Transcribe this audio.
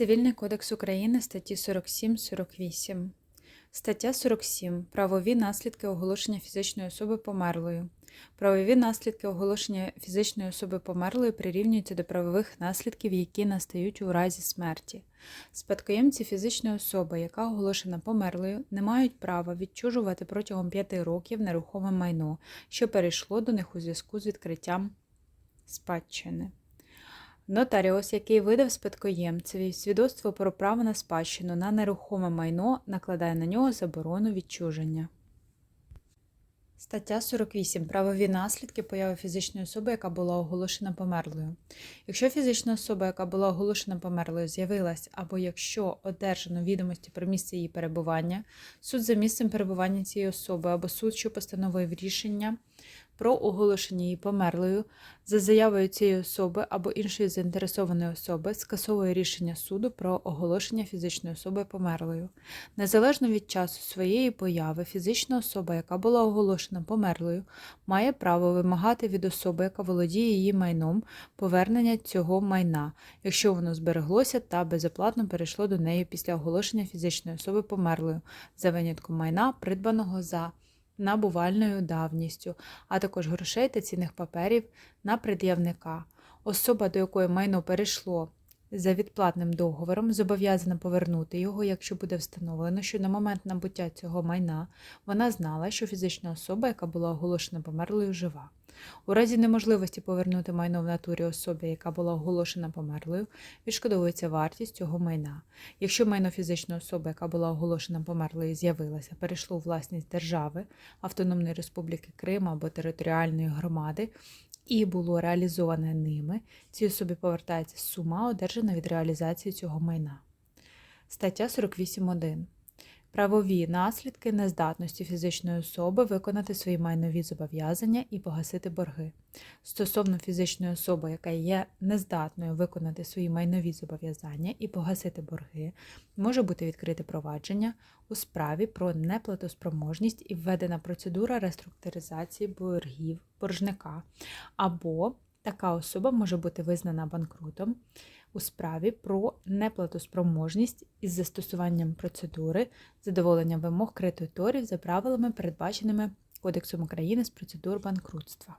Цивільний кодекс України статті 47-48. Стаття 47. Правові наслідки оголошення фізичної особи померлою. Правові наслідки оголошення фізичної особи померлою прирівнюються до правових наслідків, які настають у разі смерті. Спадкоємці фізичної особи, яка оголошена померлою, не мають права відчужувати протягом 5 років нерухоме майно, що перейшло до них у зв'язку з відкриттям спадщини. Нотаріус, який видав спадкоємцеві свідоцтво про право на спадщину на нерухоме майно, накладає на нього заборону відчуження. Стаття 48. Правові наслідки появи фізичної особи, яка була оголошена померлою. Якщо фізична особа, яка була оголошена померлою, з'явилась, або якщо одержано відомості про місце її перебування, суд за місцем перебування цієї особи або суд, що постановив рішення про оголошення її померлою за заявою цієї особи або іншої заінтересованої особи скасовує рішення суду про оголошення фізичної особи померлою. Незалежно від часу своєї появи, фізична особа, яка була оголошена померлою, має право вимагати від особи, яка володіє її майном, повернення цього майна, якщо воно збереглося та безоплатно перейшло до неї після оголошення фізичної особи померлою, за винятком майна, придбаного за набувальною давністю, а також грошей та цінних паперів на пред'явника. Особа, до якої майно перейшло за відплатним договором, зобов'язана повернути його, якщо буде встановлено, що на момент набуття цього майна вона знала, що фізична особа, яка була оголошена померлою, жива. У разі неможливості повернути майно в натурі особі, яка була оголошена померлою, відшкодовується вартість цього майна. Якщо майно фізичної особи, яка була оголошена померлою, з'явилося, перейшло у власність держави, Автономної Республіки Крим або територіальної громади і було реалізоване ними, цій особі повертається сума, одержана від реалізації цього майна. Стаття 48.1. Правові наслідки нездатності фізичної особи виконати свої майнові зобов'язання і погасити борги. Стосовно фізичної особи, яка є нездатною виконати свої майнові зобов'язання і погасити борги, може бути відкрите провадження у справі про неплатоспроможність і введена процедура реструктуризації боргів боржника, або така особа може бути визнана банкрутом у справі про неплатоспроможність із застосуванням процедури задоволення вимог кредиторів за правилами, передбаченими Кодексом України з процедур банкрутства.